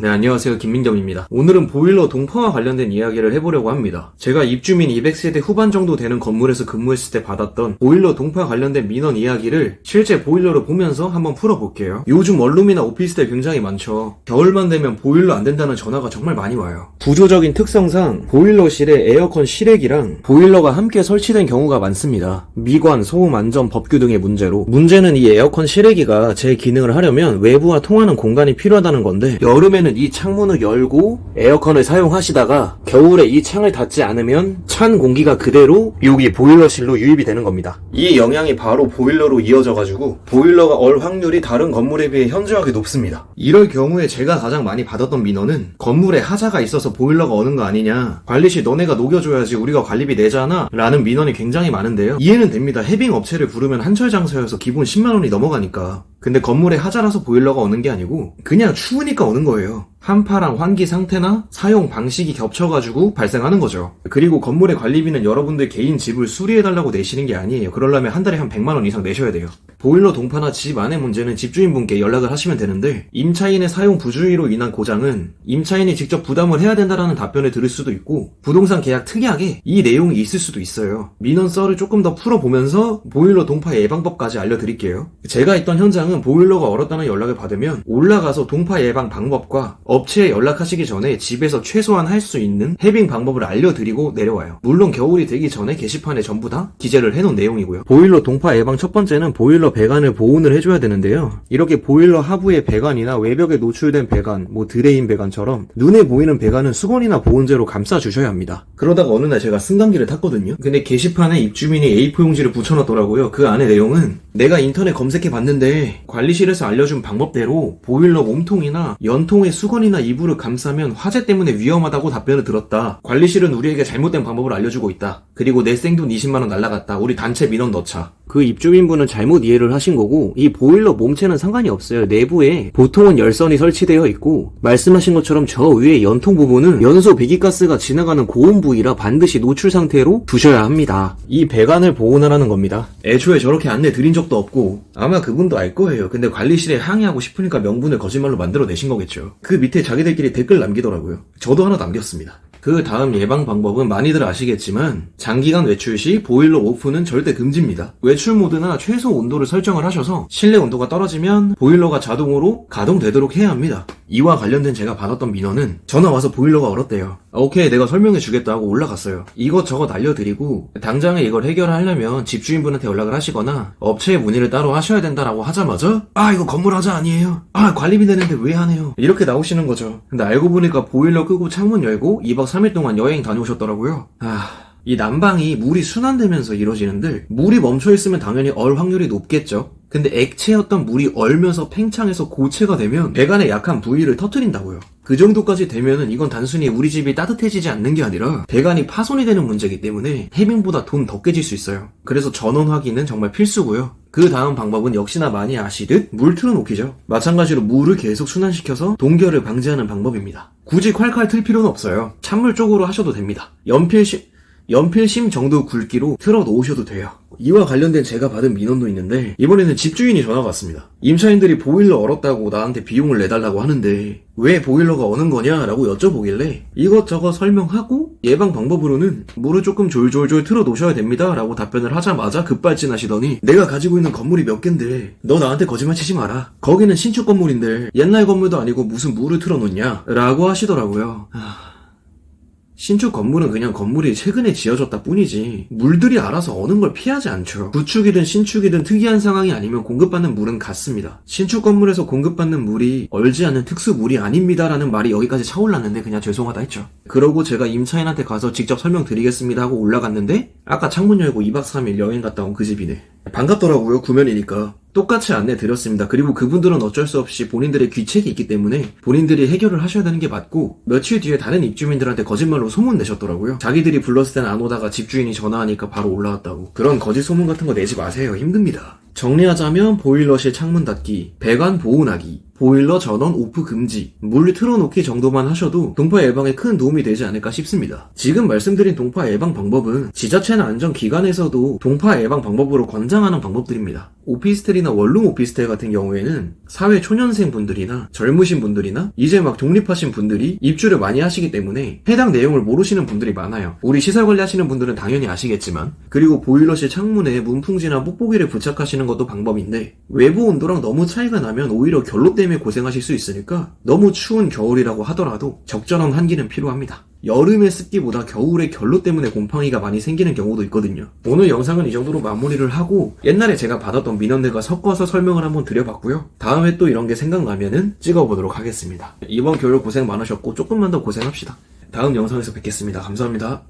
네, 안녕하세요. 김민겸입니다. 오늘은 보일러 동파와 관련된 이야기를 해보려고 합니다. 제가 입주민 200세대 후반 정도 되는 건물에서 근무했을 때 받았던 보일러 동파 관련된 민원 이야기를 실제 보일러를 보면서 한번 풀어볼게요. 요즘 원룸이나 오피스텔 굉장히 많죠. 겨울만 되면 보일러 안 된다는 전화가 정말 많이 와요. 구조적인 특성상 보일러실에 에어컨 실외기랑 보일러가 함께 설치된 경우가 많습니다. 미관, 소음 안전, 법규 등의 문제로 문제는 이 에어컨 실외기가 제 기능을 하려면 외부와 통하는 공간이 필요하다는 건데 여름에는 이 창문을 열고 에어컨을 사용하시다가 겨울에 이 창을 닫지 않으면 찬 공기가 그대로 여기 보일러실로 유입이 되는 겁니다. 이 영향이 바로 보일러로 이어져가지고 보일러가 얼 확률이 다른 건물에 비해 현저하게 높습니다. 이럴 경우에 제가 가장 많이 받았던 민원은 건물에 하자가 있어서 보일러가 오는 거 아니냐 관리실 너네가 녹여줘야지 우리가 관리비 내잖아 라는 민원이 굉장히 많은데요. 이해는 됩니다. 해빙 업체를 부르면 한철 장소여서 기본 10만원이 넘어가니까 근데 건물에 하자라서 보일러가 오는 게 아니고 그냥 추우니까 오는 거예요. 한파랑 환기 상태나 사용 방식이 겹쳐가지고 발생하는 거죠. 그리고 건물의 관리비는 여러분들 개인 집을 수리해달라고 내시는 게 아니에요. 그러려면 한 달에 한 100만원 이상 내셔야 돼요. 보일러 동파나 집 안의 문제는 집주인분께 연락을 하시면 되는데 임차인의 사용 부주의로 인한 고장은 임차인이 직접 부담을 해야 된다라는 답변을 들을 수도 있고 부동산 계약 특약에 이 내용이 있을 수도 있어요. 민원 썰을 조금 더 풀어보면서 보일러 동파 예방법까지 알려드릴게요. 제가 있던 현장은 보일러가 얼었다는 연락을 받으면 올라가서 동파 예방 방법과 업체에 연락하시기 전에 집에서 최소한 할 수 있는 해빙 방법을 알려드리고 내려와요. 물론 겨울이 되기 전에 게시판에 전부 다 기재를 해놓은 내용이고요. 보일러 동파 예방 첫 번째는 보일러 배관을 보온을 해줘야 되는데요. 이렇게 보일러 하부의 배관이나 외벽에 노출된 배관, 뭐 드레인 배관처럼 눈에 보이는 배관은 수건이나 보온재로 감싸 주셔야 합니다. 그러다가 어느 날 제가 승강기를 탔거든요. 근데 게시판에 입주민이 A4 용지를 붙여놨더라고요. 그 안에 내용은 내가 인터넷 검색해 봤는데 관리실에서 알려준 방법대로 보일러 몸통이나 연통의 수건 이나 이불을 감싸면 화재 때문에 위험하다고 답변을 들었다. 관리실은 우리에게 잘못된 방법을 알려주고 있다. 그리고 내 생돈 20만원 날라갔다. 우리 단체 민원 넣자. 그 입주민분은 잘못 이해를 하신 거고 이 보일러 몸체는 상관이 없어요. 내부에 보통은 열선이 설치되어 있고 말씀하신 것처럼 저 위에 연통 부분은 연소 배기가스가 지나가는 고온 부위라 반드시 노출 상태로 두셔야 합니다. 이 배관을 보온하라는 겁니다. 애초에 저렇게 안내 드린 적도 없고 아마 그분도 알 거예요. 근데 관리실에 항의하고 싶으니까 명분을 거짓말로 만들어 내신 거겠죠. 그 밑에 자기들끼리 댓글 남기더라고요. 저도 하나 남겼습니다. 그 다음 예방 방법은 많이들 아시겠지만 장기간 외출 시 보일러 오프는 절대 금지입니다. 외출 모드나 최소 온도를 설정을 하셔서 실내 온도가 떨어지면 보일러가 자동으로 가동되도록 해야 합니다. 이와 관련된 제가 받았던 민원은 전화 와서 보일러가 얼었대요. 아, 오케이 내가 설명해 주겠다 하고 올라갔어요. 이것저것 알려드리고 당장에 이걸 해결하려면 집주인분한테 연락을 하시거나 업체에 문의를 따로 하셔야 된다라고 하자마자 아 이거 건물 하자 아니에요. 아 관리비 내는데 왜 하네요. 이렇게 나오시는 거죠. 근데 알고 보니까 보일러 끄고 창문 열고 2박 3일 동안 여행 다녀오셨더라고요. 아... 이 난방이 물이 순환되면서 이루어지는데 물이 멈춰 있으면 당연히 얼 확률이 높겠죠. 근데 액체였던 물이 얼면서 팽창해서 고체가 되면 배관의 약한 부위를 터트린다고요. 그 정도까지 되면은 이건 단순히 우리 집이 따뜻해지지 않는 게 아니라 배관이 파손이 되는 문제이기 때문에 해빙보다 돈 더 깨질 수 있어요. 그래서 전원 확인은 정말 필수고요. 그 다음 방법은 역시나 많이 아시듯 물 틀어놓기죠. 마찬가지로 물을 계속 순환시켜서 동결을 방지하는 방법입니다. 굳이 콸콸 틀 필요는 없어요. 찬물 쪽으로 하셔도 됩니다. 연필심 연필심 정도 굵기로 틀어 놓으셔도 돼요. 이와 관련된 제가 받은 민원도 있는데 이번에는 집주인이 전화가 왔습니다. 임차인들이 보일러 얼었다고 나한테 비용을 내달라고 하는데 왜 보일러가 어는 거냐라고 여쭤보길래 이것저것 설명하고 예방 방법으로는 물을 조금 졸졸졸 틀어 놓으셔야 됩니다 라고 답변을 하자마자 급발진하시더니 내가 가지고 있는 건물이 몇 갠데 너 나한테 거짓말 치지 마라 거기는 신축 건물인데 옛날 건물도 아니고 무슨 물을 틀어 놓냐 라고 하시더라고요 아... 신축 건물은 그냥 건물이 최근에 지어졌다 뿐이지 물들이 알아서 어는 걸 피하지 않죠. 구축이든 신축이든 특이한 상황이 아니면 공급받는 물은 같습니다. 신축 건물에서 공급받는 물이 얼지 않는 특수 물이 아닙니다라는 말이 여기까지 차올랐는데 그냥 죄송하다 했죠. 그러고 제가 임차인한테 가서 직접 설명드리겠습니다 하고 올라갔는데 아까 창문 열고 2박 3일 여행 갔다 온 그 집이네. 반갑더라고요 구면이니까. 똑같이 안내 드렸습니다. 그리고 그분들은 어쩔 수 없이 본인들의 귀책이 있기 때문에 본인들이 해결을 하셔야 되는 게 맞고 며칠 뒤에 다른 입주민들한테 거짓말로 소문 내셨더라고요. 자기들이 불렀을 땐 안 오다가 집주인이 전화하니까 바로 올라왔다고. 그런 거짓 소문 같은 거 내지 마세요. 힘듭니다. 정리하자면 보일러실 창문 닫기, 배관 보온하기, 보일러 전원 오프 금지, 물 틀어놓기 정도만 하셔도 동파 예방에 큰 도움이 되지 않을까 싶습니다. 지금 말씀드린 동파 예방 방법은 지자체나 안전기관에서도 동파 예방 방법으로 권장하는 방법들입니다. 오피스텔이나 원룸 오피스텔 같은 경우에는 사회 초년생 분들이나 젊으신 분들이나 이제 막 독립하신 분들이 입주를 많이 하시기 때문에 해당 내용을 모르시는 분들이 많아요. 우리 시설 관리하시는 분들은 당연히 아시겠지만 그리고 보일러실 창문에 문풍지나 뽁뽁이를 부착하시는 것도 방법인데 외부 온도랑 너무 차이가 나면 오히려 결로 때문에 고생하실 수 있으니까 너무 추운 겨울이라고 하더라도 적절한 환기는 필요합니다. 여름의 습기보다 겨울의 결로 때문에 곰팡이가 많이 생기는 경우도 있거든요. 오늘 영상은 이 정도로 마무리를 하고 옛날에 제가 받았던 민원들과 섞어서 설명을 한번 드려봤고요. 다음에 또 이런 게 생각나면은 찍어보도록 하겠습니다. 이번 겨울 고생 많으셨고 조금만 더 고생합시다. 다음 영상에서 뵙겠습니다. 감사합니다.